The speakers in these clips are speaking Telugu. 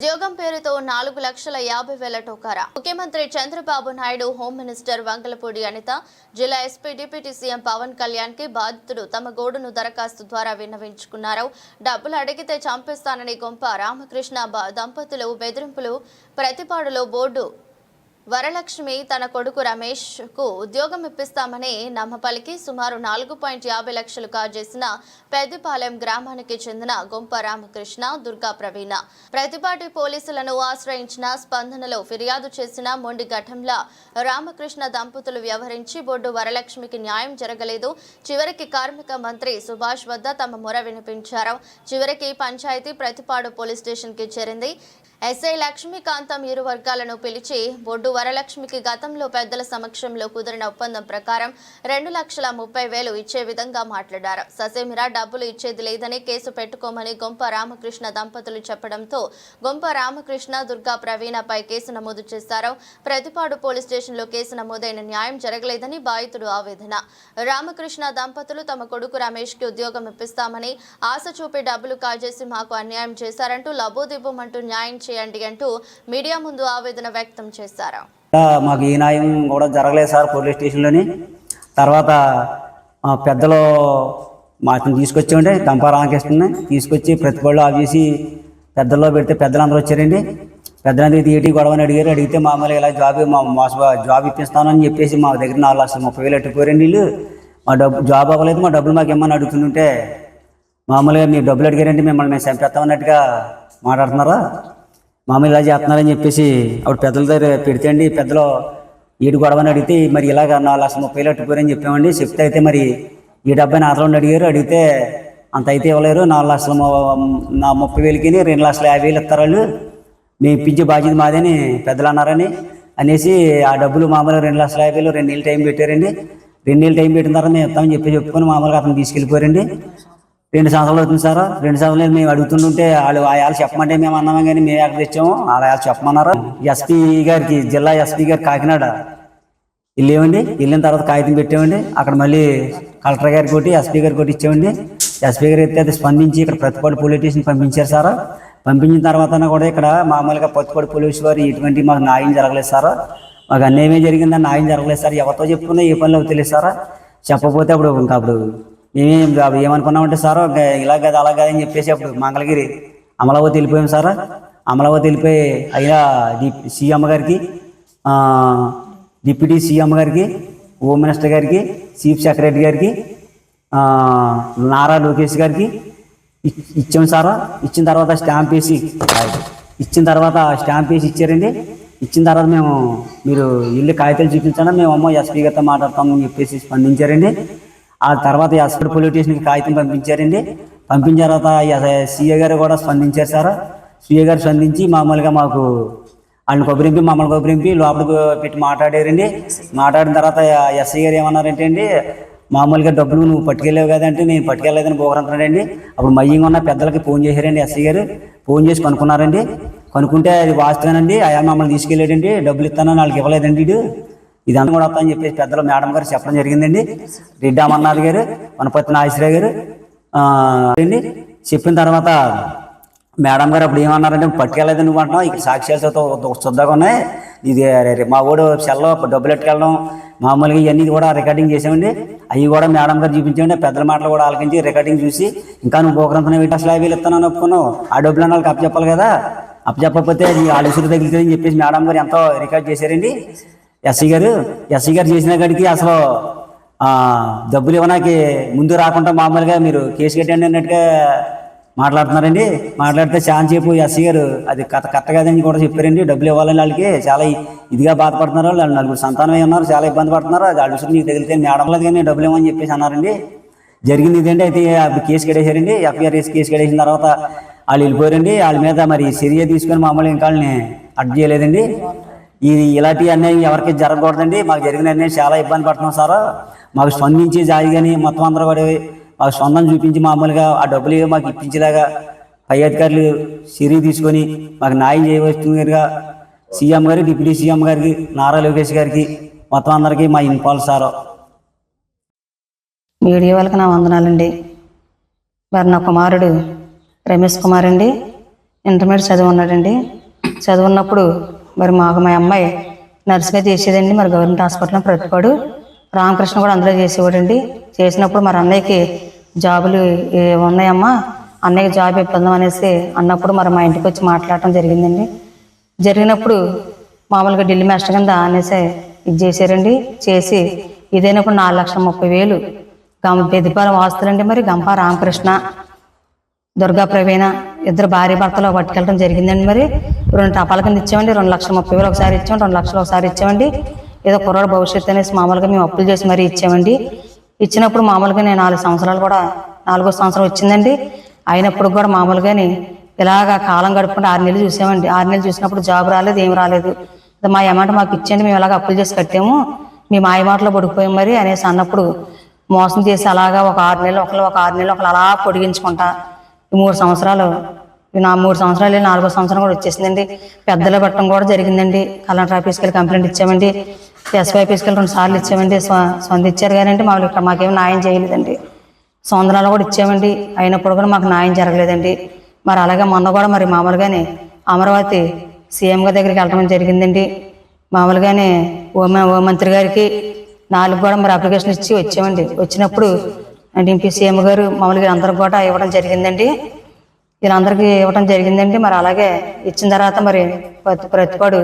ఉద్యోగం పేరుతో నాలుగు లక్షల యాభై వేల టోకారా. ముఖ్యమంత్రి చంద్రబాబు నాయుడు హోమ్ మినిస్టర్ వంగలపూడి అనిత జిల్లా ఎస్పీ డిప్యూటీ సీఎం పవన్ కళ్యాణ్కి బాధితుడు తమ గోడును దరఖాస్తు ద్వారా విన్నవించుకున్నారు. డబ్బులు అడిగితే చంపేస్తానని గొంప రామకృష్ణ దంపతులు బెదిరింపులు ప్రతిపాడులో బోర్డు వరలక్ష్మి తన కొడుకు రమేష్కు ఉద్యోగం ఇప్పిస్తామని నమ్మపలికి సుమారు నాలుగు పాయింట్ యాభై లక్షలు కాజేసిన పెద్దపాలెం గ్రామానికి చెందిన గొంప రామకృష్ణ దుర్గా ప్రవీణ. ప్రతిపాటి పోలీసులను ఆశ్రయించిన స్పందనలో ఫిర్యాదు చేసిన మొండి ఘటంలా రామకృష్ణ దంపతులు వ్యవహరించి బొడ్డు వరలక్ష్మికి న్యాయం జరగలేదు. చివరికి కార్మిక మంత్రి సుభాష్ వద్ద తమ మొర వినిపించారు. చివరికి పంచాయతీ ప్రతిపాడు పోలీస్ స్టేషన్కి చేరింది. ఎస్ఐ లక్ష్మీకాంతం ఇరు వర్గాలను పిలిచి బొడ్డు వరలక్ష్మికి గతంలో పెద్దల సమక్షంలో కుదిరిన ఒప్పందం ప్రకారం రెండు లక్షల ముప్పై వేలు ఇచ్చే విధంగా మాట్లాడారు. ససేమిరా డబ్బులు ఇచ్చేది లేదని కేసు పెట్టుకోమని గొంప రామకృష్ణ దంపతులు చెప్పడంతో గొంప రామకృష్ణ దుర్గా ప్రవీణపై కేసు నమోదు చేశారు. ప్రతిపాడు పోలీస్ స్టేషన్లో కేసు నమోదైన న్యాయం జరగలేదని బాధితుడు ఆవేదన. రామకృష్ణ దంపతులు తమ కొడుకు రమేష్కి ఉద్యోగం ఇప్పిస్తామని ఆశ చూపి డబ్బులు కాజేసి మాకు అన్యాయం చేశారంటూ లబోదిబ్బమంటూ న్యాయం చేయండి అంటూ మీడియా ముందు ఆవేదన వ్యక్తం చేశారు. మాకు ఈ న్యాయం కూడా జరగలేదు సార్ పోలీస్ స్టేషన్లోని. తర్వాత పెద్దలు మాకు తీసుకొచ్చామండి దంప రామకృష్ణని తీసుకొచ్చి ప్రతిపళ్ళు ఆఫ్ చేసి పెద్దల్లో పెడితే పెద్దలందరూ వచ్చారండి. పెద్దలందరూ ఇది ఏంటి గొడవని అడిగారు. అడిగితే మామూలుగా ఇలా జాబ్ మా మోస జాబ్ ఇప్పిస్తానని చెప్పేసి మా దగ్గర నాలుగు లక్షల ముప్పై వేలు ఎట్టుకోరండి వీళ్ళు. మా డబ్బు జాబ్ అవ్వలేదు మా డబ్బులు మాకు ఇమ్మని అడుగుతుంటే మామూలుగా మీరు డబ్బులు అడిగారంటే మిమ్మల్ని మేము చంపేస్తామన్నట్టుగా మాట్లాడుతున్నారా? మామూలు ఇలా చేస్తున్నారని చెప్పేసి ఆవిడ పెద్దల దగ్గర పెడితే అండి పెద్దలు ఏడు గొడవని అడిగితే మరి ఇలాగ నాలుగు లక్షల ముప్పై వేలు అట్టుకోరని చెప్పామండి. చెప్తే అయితే మరి ఈ డెబ్బై నాలుగు అడిగారు. అడిగితే అంత అయితే ఇవ్వలేరు. నాలుగు లక్షల నా ముప్పై వేలకి రెండు లక్షల యాభై వేలు ఇస్తారు వాళ్ళు. మేము ఇప్పించే బాధ్యత మాదని పెద్దలు అన్నారని అనేసి ఆ డబ్బులు మామూలుగా రెండు లక్షల యాభై వేలు రెండు నెలలు టైం పెట్టారండి. రెండు నెలలు టైం పెట్టిన తర్వాత మేము ఇస్తామని చెప్పి చెప్పుకొని మామూలుగా అతను తీసుకెళ్ళిపోయారండి. రెండు సంవత్సరాలు అవుతుంది సార్. రెండు సంవత్సరాలు మేము అడుగుతుంటే వాళ్ళు వాళ్ళు చెప్పమంటే మేము అన్నాం కానీ మేము ఎక్కడ తెచ్చాము. వాళ్ళు చెప్పమన్నారు. ఎస్పీ గారికి జిల్లా ఎస్పీ గారు కాకినాడ వెళ్ళేవండి. వెళ్ళిన తర్వాత కాగితం పెట్టామండి అక్కడ మళ్ళీ కలెక్టర్ గారికి ఒకటి ఎస్పీ గారికి ఒకటి ఇచ్చామండి ఎస్పీ గారు అయితే అది స్పందించి ఇక్కడ ప్రతిపాడు పోలీస్ స్టేషన్ పంపించారు సార్. పంపించిన తర్వాత కూడా ఇక్కడ మామూలుగా ప్రతిపాడు పోలీసు వారు ఎటువంటి మాకు న్యాయం జరగలేదు సార్. మాకు అన్యాయమే జరిగిందని న్యాయం జరగలేదు సార్. ఎవరితో చెప్పుకున్నా ఏ పనిలో తెలియదు సార్. చెప్పకపోతే అప్పుడు ఇంకా అప్పుడు మేమేం ఏమనుకున్నామంటే సార్ ఇలా కదా అలా కదా అని చెప్పేసి అప్పుడు మంగళగిరి అమలావతి వెళ్ళిపోయాం సార్. అమలావతి వెళ్ళిపోయి అయినా డి సీఎం గారికి డిప్యూటీ సీఎం గారికి హోమ్ మినిస్టర్ గారికి చీఫ్ సెక్రటరీ గారికి నారా లోకేష్ గారికి ఇచ్చాం సార్. ఇచ్చిన తర్వాత స్టాంప్ వేసి ఇచ్చిన తర్వాత స్టాంప్ వేసి ఇచ్చారండి. ఇచ్చిన తర్వాత మేము మీరు ఇల్లు కాగితాలు చూపించండి మేము అమ్మ ఎస్పీ గారితో మాట్లాడతామని చెప్పేసి స్పందించారండి. ఆ తర్వాత ఎస్పీ పోలీస్ స్టేషన్కి కాగితం పంపించారండి. పంపించిన తర్వాత సీఏ గారు కూడా స్పందించారు సార్. సీఏ గారు స్పందించి మామూలుగా మాకు వాళ్ళని కొబ్బరింపి మమ్మల్ని కొబ్బరింపి లోపలికి పెట్టి మాట్లాడారండి. మాట్లాడిన తర్వాత ఎస్ఐ గారు ఏమన్నారంటే అండి మామూలుగా డబ్బులు నువ్వు పట్టుకెళ్ళావు కదంటే నేను పట్టుకెళ్ళలేదని పోగరంటున్నాడండి అప్పుడు మయ్యంగా ఉన్న పెద్దలకి ఫోన్ చేశారండి ఎస్ఐ గారు. ఫోన్ చేసి కనుక్కున్నారండి. కనుక్కుంటే అది వాస్తవేనండి. అయా మమ్మల్ని తీసుకెళ్ళాడండి. డబ్బులు ఇస్తానని వాళ్ళకి ఇవ్వలేదండి ఇటు ఇదంతా కూడా వస్తా అని చెప్పేసి పెద్దలు మేడం గారు చెప్పడం జరిగిందండి. రెడ్డి అమర్నాథ్ గారు వనపతి నాగేశ్వరరావు గారు అండి. చెప్పిన తర్వాత మేడం గారు అప్పుడు ఏమన్నారంటే పట్టుకెళ్ళలేదు నువ్వు అంటున్నావు ఇక్కడ సాక్ష్యాలతో శుద్ధగా ఉన్నాయి. ఇది మా ఊడు సెల్లో డబ్బులు ఎట్టుకెళ్ళడం మామూలుగా ఇవన్నీ కూడా రికార్డింగ్ చేసామండి. అవి కూడా మేడం గారు చూపించామండి. పెద్దల మాటలు కూడా ఆలకించి రికార్డింగ్ చూసి ఇంకా నువ్వు పోకరంతనే వీటి అసలు యాభై ఇస్తానని ఒప్పుకున్నావు. ఆ డబ్బులు అన్న వాళ్ళకి అప్పచెప్పాలి కదా. అప్పచెప్పకపోతే అది ఆలోచన ఉసురు తగిలితుందని చెప్పేసి మేడం గారు ఎంతో రికార్డ్ చేశారండి. ఎస్సీ గారు ఎస్సీ గారు చేసిన కాడికి అసలు డబ్బులు ఇవ్వడానికి ముందు రాకుండా మామూలుగా మీరు కేసు కట్టండి అన్నట్టుగా మాట్లాడుతున్నారండి. మాట్లాడితే చాలా చెప్పు ఎస్సీ గారు అది కథ కరెక్ట్ కాదని కూడా చెప్పారండి. డబ్బులు ఇవ్వాలని వాళ్ళకి చాలా ఇదిగా బాధపడుతున్నారు. వాళ్ళు నలుగురు సంతానమే ఉన్నారు చాలా ఇబ్బంది పడుతున్నారు. అది వాళ్ళ విషయం నీకు తగిలితే మేడం లేదు కానీ డబ్బులు ఇవ్వమని చెప్పేసి అన్నారండి. జరిగింది ఇదండి. అయితే కేసు కట్టేశారండి. ఎఫ్ఐఆర్ వేసి కేసు కట్టేసిన తర్వాత వాళ్ళు వెళ్ళిపోయారండి. వాళ్ళ మీద మరి చర్య తీసుకొని మామూలుగా ఇంకా వాళ్ళని అడ్డు చేయలేదండి. ఇది ఇలాంటి అన్యాయం ఎవరికి జరగకూడదండి. మాకు జరిగిన అన్యాయం చాలా ఇబ్బంది పడుతున్నాం సార్. మాకు స్పందించి జాయి కానీ మొత్తం అందరూ కూడా మాకు స్పందన చూపించి మామూలుగా ఆ డబ్బులు మాకు ఇప్పించేలాగా పై అధికారులు సిరి తీసుకొని మాకు న్యాయం చేయవచ్చుగా సీఎం గారు డిప్యూటీ సీఎం గారికి నారా లోకేష్ గారికి మొత్తం అందరికీ మా ఇన్పాల్ సార్. మీడియా వాళ్ళకి నా వందనాలండి. మరి నా కుమారుడు రమేష్ కుమార్ అండి. ఇంటర్మీడియట్ చదువు ఉన్నాడండి చదువున్నప్పుడు మరి మాకు మా అమ్మాయి నర్సుగా చేసేదండి. మరి గవర్నమెంట్ హాస్పిటల్లో ప్రతిపాడు. రామకృష్ణ కూడా అందులో చేసేవాడండి. చేసినప్పుడు మరి అన్నయ్యకి జాబులు ఉన్నాయమ్మా? అన్నయ్యకి జాబ్ ఇప్పిందాం అనేసి అన్నప్పుడు మరి మా ఇంటికి వచ్చి మాట్లాడటం జరిగిందండి. జరిగినప్పుడు మామూలుగా ఢిల్లీ మాస్టర్ కింద అనేసి ఇది చేశారండి. చేసి ఇదైనప్పుడు నాలుగు లక్షల ముప్పై వేలు గం పెద్దపాలెం వాస్తులండి మరి. గంప రామకృష్ణ దుర్గా ప్రవీణ ఇద్దరు భార్య భర్తలో పట్టుకెళ్ళడం జరిగిందండి మరి. రెండు టపాల కింద ఇచ్చామండి రెండు లక్షల ముప్పై వేలు ఒకసారి ఇచ్చాం రెండు లక్షలు ఒకసారి ఇచ్చామండి ఏదో కుర్రాడు భవిష్యత్తు అనేసి మామూలుగా మేము అప్పులు చేసి మరీ ఇచ్చామండి ఇచ్చినప్పుడు మామూలుగా నేను నాలుగు సంవత్సరాలు కూడా నాలుగో సంవత్సరం వచ్చిందండి. అయినప్పుడు కూడా మామూలుగాని ఇలాగా కాలం గడుపుకుంటే ఆరు నెలలు చూసామండి ఆరు నెలలు చూసినప్పుడు జాబ్ రాలేదు ఏం రాలేదు. మా అమౌంట్ మాకు ఇచ్చేయండి మేము ఇలాగ అప్పులు చేసి కట్టాము. మీ ఆ మాటలో పడిపోయాం మరి అనేసి అన్నప్పుడు మోసం చేసి అలాగా ఒక ఆరు నెలలు ఒకరు ఒక ఆరు నెలలు ఒకళ్ళు అలా పొడిగించుకుంటా మూడు సంవత్సరాలు నా మూడు సంవత్సరాలు వెళ్ళి నాలుగో సంవత్సరం కూడా వచ్చేసిందండి. పెద్దల పట్టడం కూడా జరిగిందండి. కలెక్టర్ ఆఫీస్కి వెళ్ళి కంప్లైంట్ ఇచ్చామండి. ఎస్వై ఆఫీస్కి వెళ్ళి రెండు సార్లు ఇచ్చామండి. స్వ- సొంత ఇచ్చారు కానీ మామూలు ఇక్కడ మాకేం న్యాయం చేయలేదండి. సొందనాలు కూడా ఇచ్చామండి. అయినప్పుడు కూడా మాకు న్యాయం జరగలేదండి. మరి అలాగే మొన్న కూడా మరి మామూలుగానే అమరావతి సీఎం గారి దగ్గరికి వెళ్ళడం జరిగిందండి. మామూలుగానే హోమ హోంమంత్రి గారికి నాలుగు కూడా మరి అప్లికేషన్ ఇచ్చి వచ్చామండి. వచ్చినప్పుడు డిపి సీఎం గారు మామూలుగా అందరికి కూడా ఇవ్వడం జరిగిందండి. వీళ్ళందరికీ ఇవ్వడం జరిగిందండి. మరి అలాగే ఇచ్చిన తర్వాత మరి ప్రతి ప్రతిపాడు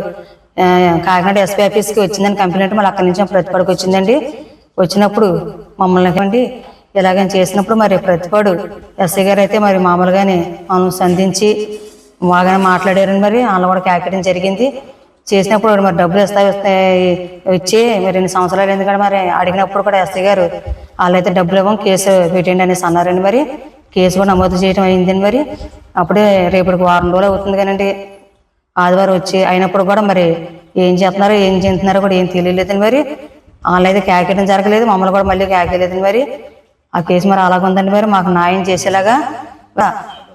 కాకినాడ ఎస్పీ ఆఫీస్కి వచ్చిందని కంప్లైంట్ మళ్ళీ అక్కడి నుంచి ప్రతిపాడుకు వచ్చిందండి. వచ్చినప్పుడు మమ్మల్ని అండి ఇలాగని చేసినప్పుడు మరి ప్రతిపాడు ఎస్ఐ గారు అయితే మరి మామూలుగానే మనం సంధించి బాగానే మాట్లాడారని మరి వాళ్ళు కూడా కేకడం జరిగింది. చేసినప్పుడు మరి డబ్బులు ఇస్తా ఇస్తాయి ఇచ్చి మరి ఎన్ని సంవత్సరాలు ఎందుకంటే మరి అడిగినప్పుడు కూడా ఎస్ఐ గారు వాళ్ళైతే డబ్బులు ఇవ్వం కేసు పెట్టండి అనేసి అన్నారండి మరి. కేసు కూడా నమోదు చేయడం అయిందండి మరి. అప్పుడే రేపటికి వారం రోజులు అవుతుంది కానండి. ఆదివారం వచ్చి అయినప్పుడు కూడా మరి ఏం చేస్తున్నారో ఏం చేస్తున్నారో కూడా ఏం తెలియలేదండి మరి. వాళ్ళు అయితే కేకేయడం జరగలేదు మమ్మల్ని కూడా మళ్ళీ కేకేయలేదండి మరి. ఆ కేసు మరి అలాగ ఉందండి మరి మాకు న్యాయం చేసేలాగా.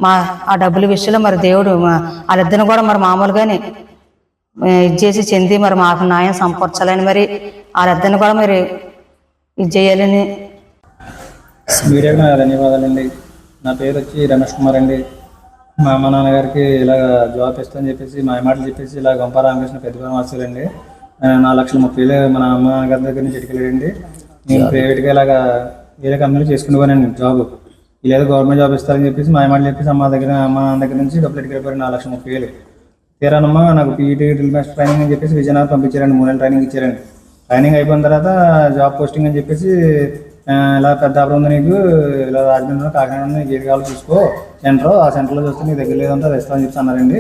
మా ఆ డబ్బుల విషయంలో మరి దేవుడు వాళ్ళిద్దరిని కూడా మరి మామూలుగానే ఇది చేసి చెంది మరి మాకు న్యాయం సంపర్చాలని మరి. వాళ్ళిద్దరిని కూడా మరి ఇది చేయాలని. ధన్యవాదాలండి. నా పేరు వచ్చి రమేష్ కుమార్ అండి. మా అమ్మ నాన్నగారికి ఇలా జాబ్ ఇస్తామని చెప్పేసి మా మాటలు చెప్పేసి ఇలా గంప రామకృష్ణ పెద్దపల్లి మార్చారండి నాలుగు లక్షల ముప్పై వేలు మన అమ్మ నాన్నగారి దగ్గర నుంచి ఎట్టుకెళ్ళాడండి నేను ప్రైవేట్గా ఇలాగా వేరే కంపెనీలో చేసుకునేవానండి జాబ్. ఇలా గవర్నమెంట్ జాబ్ ఇస్తారని చెప్పేసి మా మాటలు చెప్పేసి అమ్మ దగ్గర అమ్మ నాన్న దగ్గర నుంచి డబ్బులు ఎట్టుకెళ్ళిపోయారు నాలుగు లక్షల ముప్పై వేలు. తీరానమ్మ నాకు పీఈటీ డ్రిల్ మాస్టర్ ట్రైనింగ్ అని చెప్పేసి విజయనగరం పంపించారండి మూడు నెలలు ట్రైనింగ్ ఇచ్చారండి. ట్రైనింగ్ అయిపోయిన తర్వాత జాబ్ పోస్టింగ్ అని చెప్పేసి ఇలా పెద్ద ఆఫర్ ఉంది నీకు ఇలా రాజమండ్రిలో కాకినాడ ఉంది నీకు ఏది కావాలో చూసుకో సెంటర్ ఆ సెంటర్లో చూస్తే నీ దగ్గర లేదంటే అది ఇస్తామని చెప్పి అన్నారండి.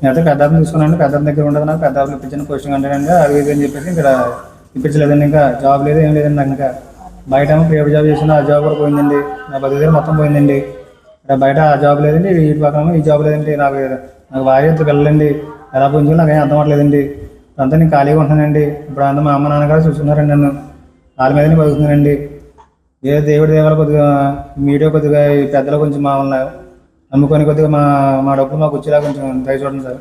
నేనైతే పెద్ద ఆఫర్ తీసుకున్నాను పెద్ద దగ్గర ఉండదు నాకు పెద్ద ఆఫర్ ఇప్పించిన పోస్టింగ్ అంటారండి అవి ఇది అని చెప్పేసి ఇక్కడ ఇప్పించలేదండి ఇంకా. జాబ్ లేదు ఏం లేదండి నాకు ఇంకా. బయట ఏమో ప్రైవేట్ జాబ్ చేసిన ఆ జాబ్ కూడా పోయిందండి. నా బతుకు దగ్గర మొత్తం పోయిందండి. ఇక్కడ బయట ఆ జాబ్ లేదండి వీటి పక్కన ఈ జాబ్ లేదండి నాకు నాకు భార్య ఇద్దరు పిల్లలండి. ఎలా పోయిందో నాకు ఏం అర్థం అవ్వట్లేదండి. అంతా నేను ఖాళీగా ఉంటున్నానండి. ఇప్పుడు అంతా మా అమ్మ నాన్నగారు చూస్తున్నారండి నన్ను. వాళ్ళ మీదనే బతుకుతున్నానండి. ఏ దేవుడి దేవాల కొద్దిగా మీడియా కొద్దిగా ఈ పెద్దలు కొంచెం మమ్మల్ని నమ్ముకొని కొద్దిగా మా మా డబ్బులు మాకు వచ్చేలా కొంచెం దయచూడండి సార్.